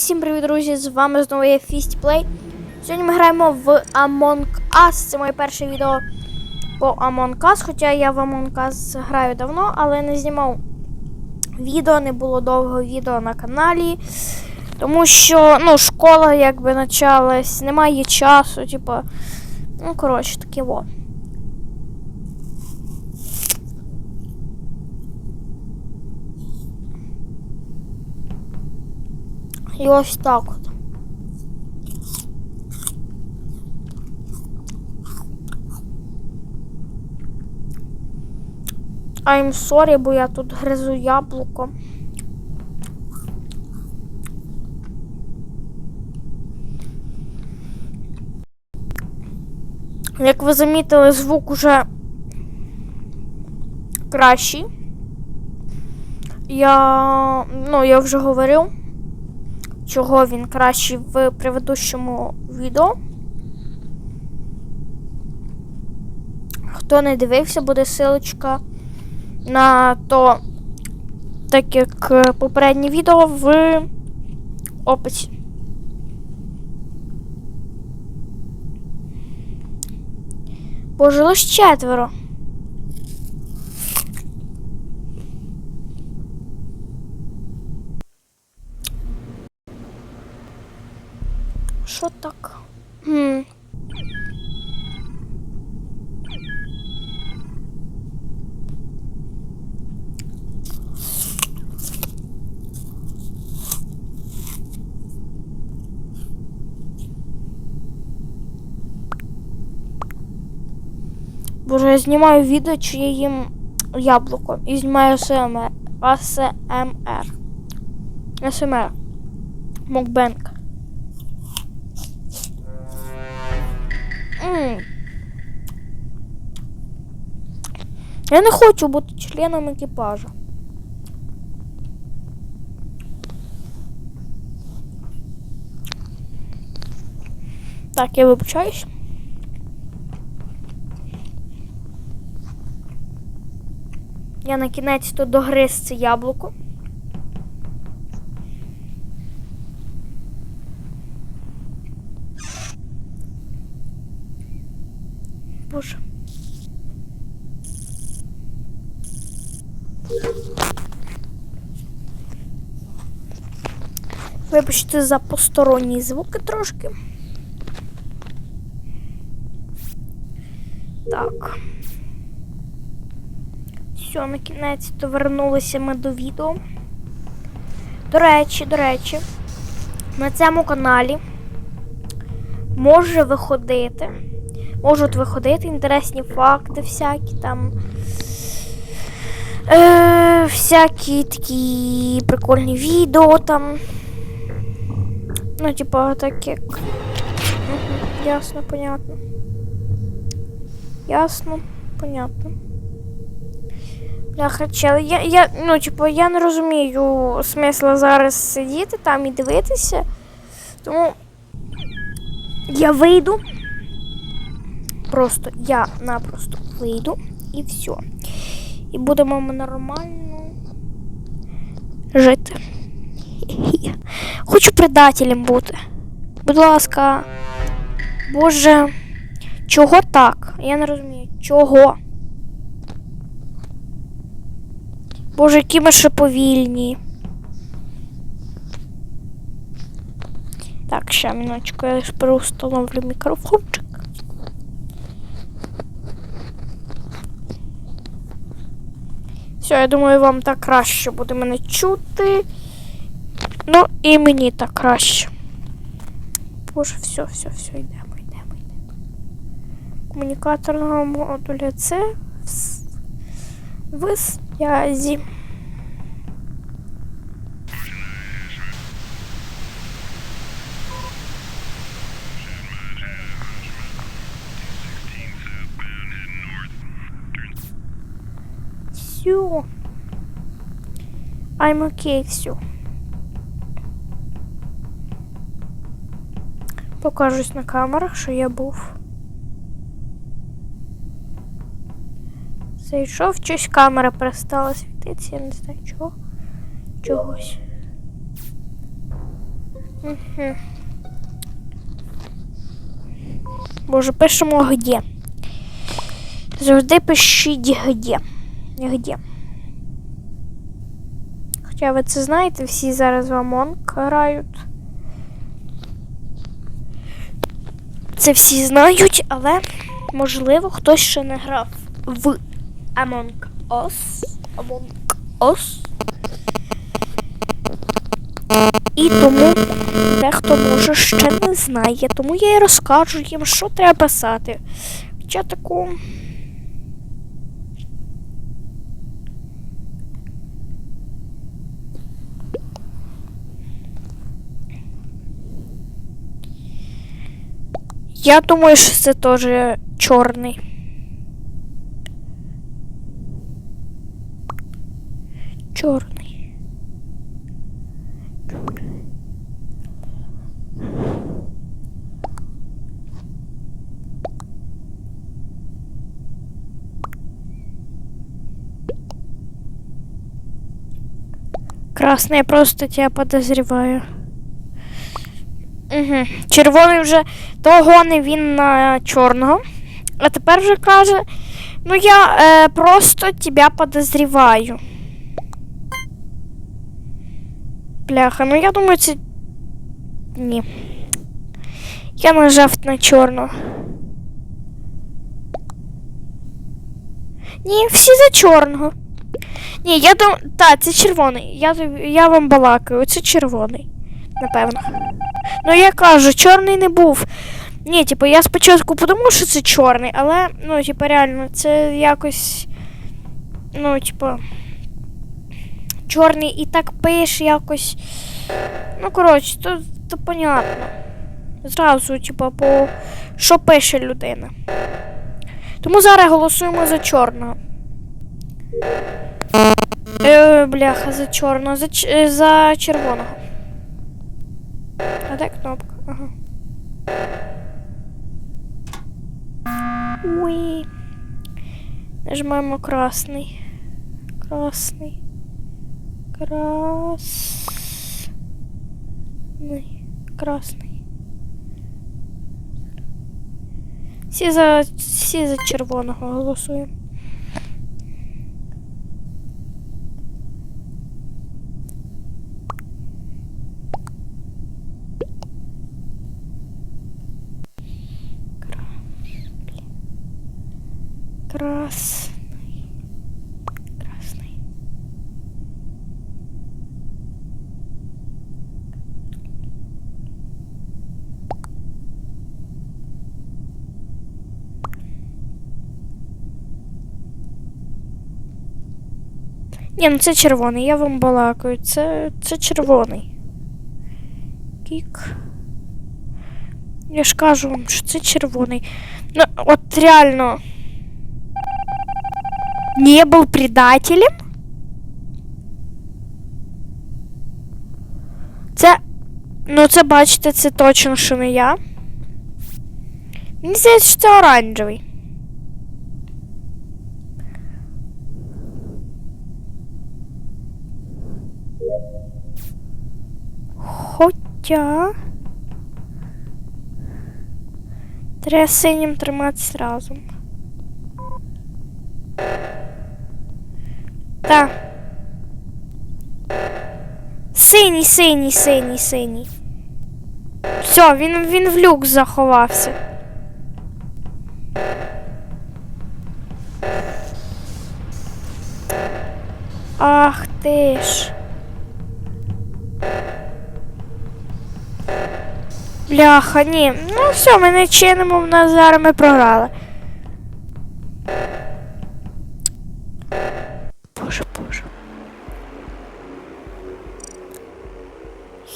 Всім привіт, друзі! З вами знову я Фістплей. Сьогодні ми граємо в Among Us. Це моє перше відео по Among Us. Хоча я в Among Us граю давно, але не знімав відео, не було довго відео на каналі. Тому що ну, школа якби почалась, немає часу, типу. Ну, коротше, таке во. І ось так от. I'm sorry, бо я тут гризу яблуко. Як ви замітили, звук уже кращий. Я, ну, я вже говорив чого він кращий в предыдущому відео. Хто не дивився, буде силочка на то, так як попереднє відео в описі. Лише четверо. Що так? Боже, я знімаю відео, чи я їм яблуко. І знімаю АСМР. АСМР. АСМР. Мукбенк. Я не хочу бути членом екіпажу. Так, я вибачаюсь. Я на кінець то догриз це яблуко. Боже. Вибачте за посторонні звуки трошки. Так. Все, на кінець то вернулися ми до відео. До речі, до речі, на цьому каналі може виходити можуть виходити інтересні факти, всякі там. Е, Всякі такі прикольні відео там. Ну, типа, так як. Ясно, понятно. Ясно, понятно. Бляха, чел, я, я, ну, типу, я не розумію смисла зараз сидіти там і дивитися. Тому я вийду. Просто я напросто вийду і все. І будемо ми нормально жити. Хочу предателем бути. Будь ласка. Боже, чого так? Я не розумію. Чого? Боже, які ми ще повільні. Так, ще минуточку, я лише переустановлю мікрофончик. Все, я думаю, вам так краще буде мене чути. Ну, і мені так краще. Боже, все, все, все, йдемо, йдемо, йдемо. Комунікаторного модуля це в зв'язі. Все. I'm okay, все. Покажусь на камерах, що я був. Зайшов, щось камера перестала світитися, я не знаю чого. Чогось. Угу. Боже, пишемо где. Завжди пишіть где. Где. Хоча ви це знаєте, всі зараз в Among грають. Це всі знають, але можливо хтось ще не грав в Among Us. Among Us. І тому дехто може ще не знає, тому я і розкажу їм, що треба писати. Хоча таку. Я думаю, що це теж чорний. Чорний. Красный, я просто тебя подозреваю. Угу. Червоний вже того не він на чорного. А тепер вже каже: Ну я е, просто тебя подозреваю. Бляха, ну я думаю, це. Ні. Я нажав на чорного. Ні, всі за чорного. Ні, я думаю. Так, це червоний. Я, я вам балакаю, це червоний. Напевно. Ну я кажу, чорний не був. Ні, типу, я спочатку подумав, що це чорний, але, ну, типу, реально, це якось. Ну, типу. Чорний і так пише якось. Ну, коротше, то, то понятно. Зразу, типу, по що пише людина. Тому зараз голосуємо за чорного. Е, бляха, за чорного, за, е, за червоного. А де кнопка? Ага. Уи. Нажимаємо красний. Красний. Красний. Красний. Всі за, всі за червоного голосуємо. Красный. Красный. Ні, ну це червоний, я вам балакаю. Це, це червоний. Кік. Я ж кажу вам, що це червоний. Ну, от реально. Не был предателем? Це. Ну, це бачите, це точно, що не я. Мені здається, що це оранжевий. Хоча. Треба синім триматися разом. Так. Синій, синій, синій, синій. Все, він, він в люк заховався. Ах ти ж. Бляха, ні. Ну все, ми не чинимо, в нас зараз ми програли. Боже, боже.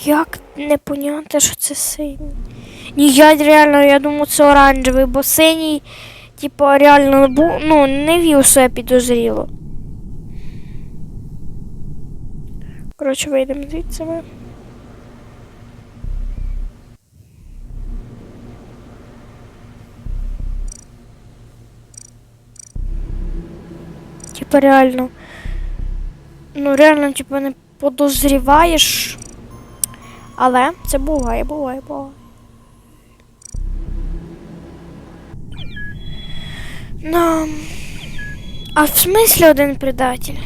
Як не поняти, що це синій? Ні, я реально, я думаю, це оранжевий, бо синій, типу, реально ну, не вів себе підозріло. Коротше, вийдемо звідси ми. Типа реально. Ну реально, типа, не подозріваєш. Але це буває, буває, буває. Ну. А в смислі один предатель?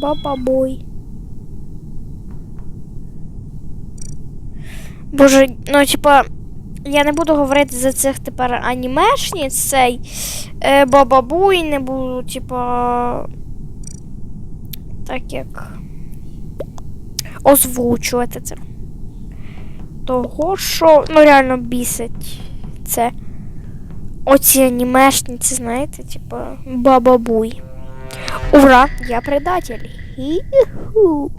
Баба бой. Боже, ну типа, я не буду говорити за цих тепер анімешниць, цей е, бабабуй, не буду, типа. Так як озвучувати це. Того, що ну реально бісить це. Оці анімешниці, знаєте, типа бабабуй. Ура! Я предатель. Іху.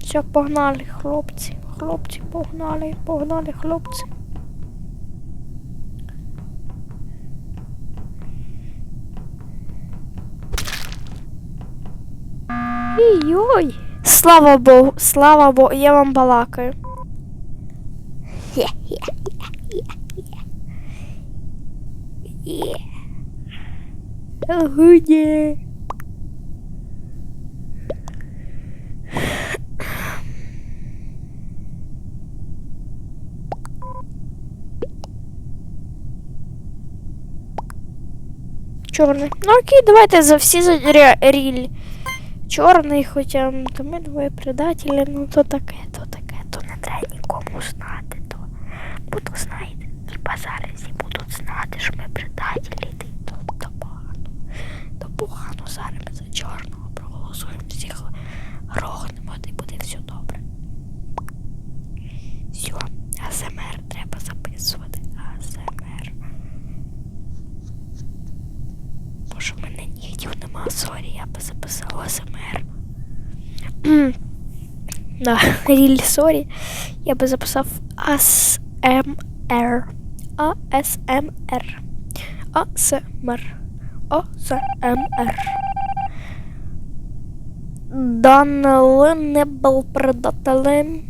Все, погнали, хлопці. Хлопці, погнали, погнали, хлопці. Ой-ой. Слава Богу, слава Богу, я вам балакаю. Гуде. Чорний. Ну окей, давайте за всі за ря- ріль. Чорний, хоча то ми двоє предателі, ну то таке, то таке, то не треба нікому знати, то. То знаєте, хіба зараз будуть знати, що ми предателі, то, то, погано. То погано зараз ми за чорного проголосуємо, всіх грохнемо, та й буде все добре. Все, АСМР треба записувати. АСМР. Бо що в мене нігтів нема, сорі, я би АСМР. Да, ріль, сорі. Я би записав АСМР. АСМР. АСМР. АСМР. Данили не був предателем.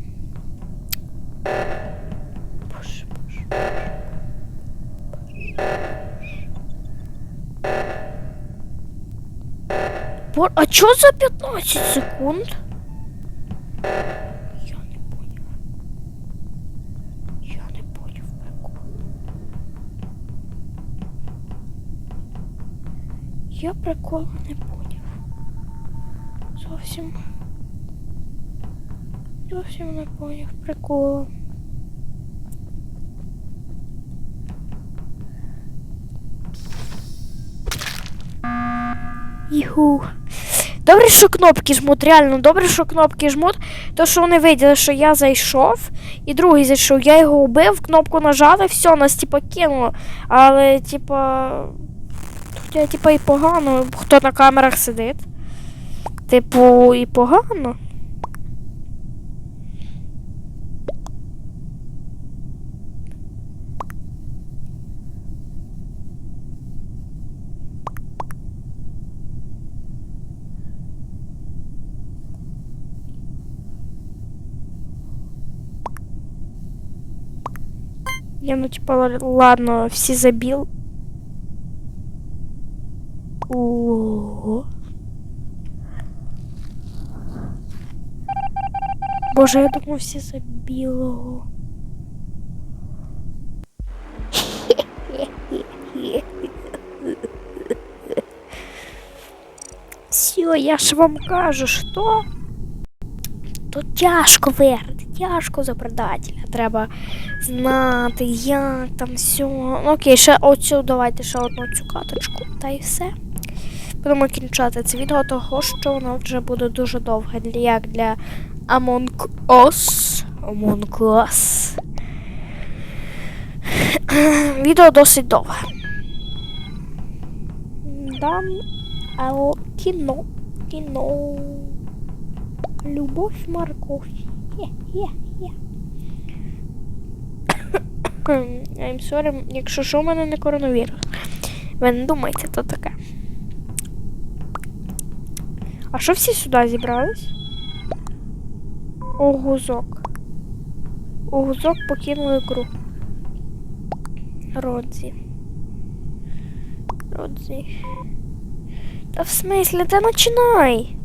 Боже, боже. Бо- А чо за 15 секунд? Я не поняв. Я не поняв прикол. Я приколу не поняв. Зовсім. Зовсім не поняв приколу. Іху. Добре, що кнопки жмуть, реально добре, що кнопки жмуть. То, що вони виділи, що я зайшов, і другий зайшов, я його убив, кнопку нажали, все, нас типа кинуло. Але, типа. Я, типа, і погано, хто на камерах сидить. Типу, і погано. Я, ну, типа, л- ладно, всі забіл. Ого. Боже, я думав, всі за білого. Все, я ж вам кажу, що то тяжко верти, Тяжко за предателя. Треба знати, як там все. Ну, окей, ще оцю, давайте ще одну цю каточку, та й все. Будемо кінчати це відео, того що воно вже буде дуже довге, як для Among Us. Among Us. Відео досить довге. Дам але кіно. Кіно. Любов морковь. Хе-хе-хе. I'm sorry, якщо що, в мене не коронавірус. Ви не думайте, то таке. А що всі сюди зібрались? Огузок. Огузок покинули гру. Родзі. Родзи. Та в смислі, та починай.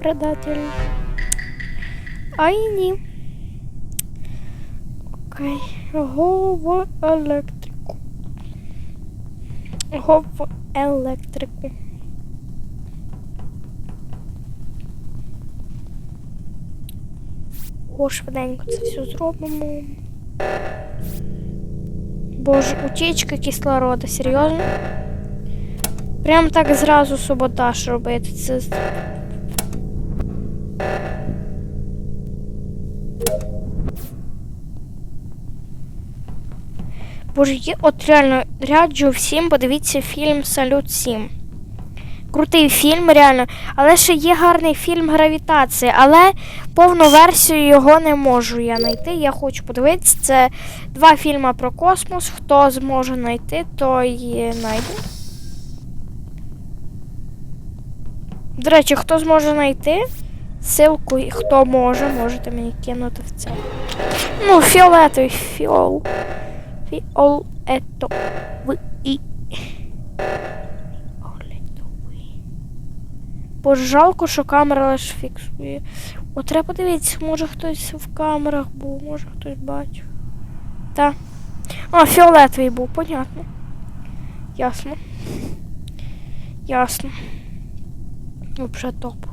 Предатель. Ай ні. Окей. Го в електрику. Го в електрику. О, швиденько це все зробимо. Боже, утічка кислорода, серйозно? Прям так зразу саботаж робити. Це. Боже, є, от реально раджу всім подивіться фільм Салют 7. Крутий фільм, реально. Але ще є гарний фільм Гравітація. Але повну версію його не можу я знайти. Я хочу подивитися. Це два фільми про космос. Хто зможе знайти, той знайде. До речі, хто зможе знайти, ссылку, і хто може, можете мені кинути в це. Ну, фіолетовий фіол. Фіолетовий. Боже, жалко, що камера лише фіксує. О, треба подивитися, може хтось в камерах був, може хтось бачив. Та. А, фіолетовий був, понятно. Ясно. Ясно. Вообще топ.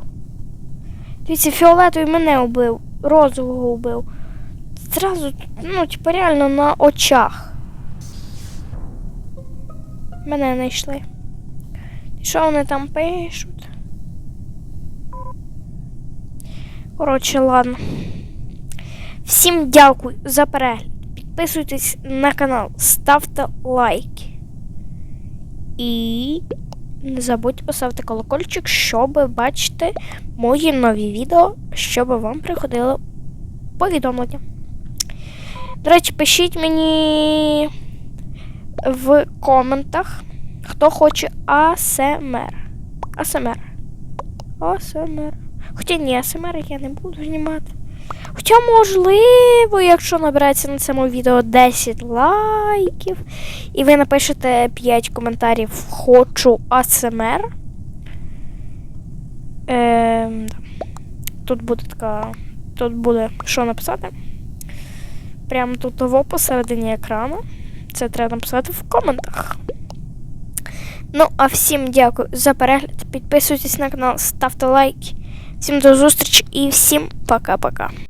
Дивіться, фіолетовий мене убив, розового убив. Зразу, ну, типу, реально на очах. Мене знайшли. Що вони там пишуть? Коротше, ладно. Всім дякую за перегляд. Підписуйтесь на канал, ставте лайки. І не забудьте поставити колокольчик, щоб бачити мої нові відео, щоб вам приходило повідомлення. До речі, пишіть мені в коментах, хто хоче АСМР. АСМР. АСМР. Хоча ні, АСМР я не буду знімати. Хоча, можливо, якщо набереться на цьому відео 10 лайків, і ви напишете 5 коментарів Хочу АСМР. Ем, тут буде така. Тут буде що написати. Прямо тут в посередині екрану. Це треба написати в коментах. Ну, а всім дякую за перегляд. Підписуйтесь на канал, ставте лайки. Всім до зустрічі і всім пока-пока.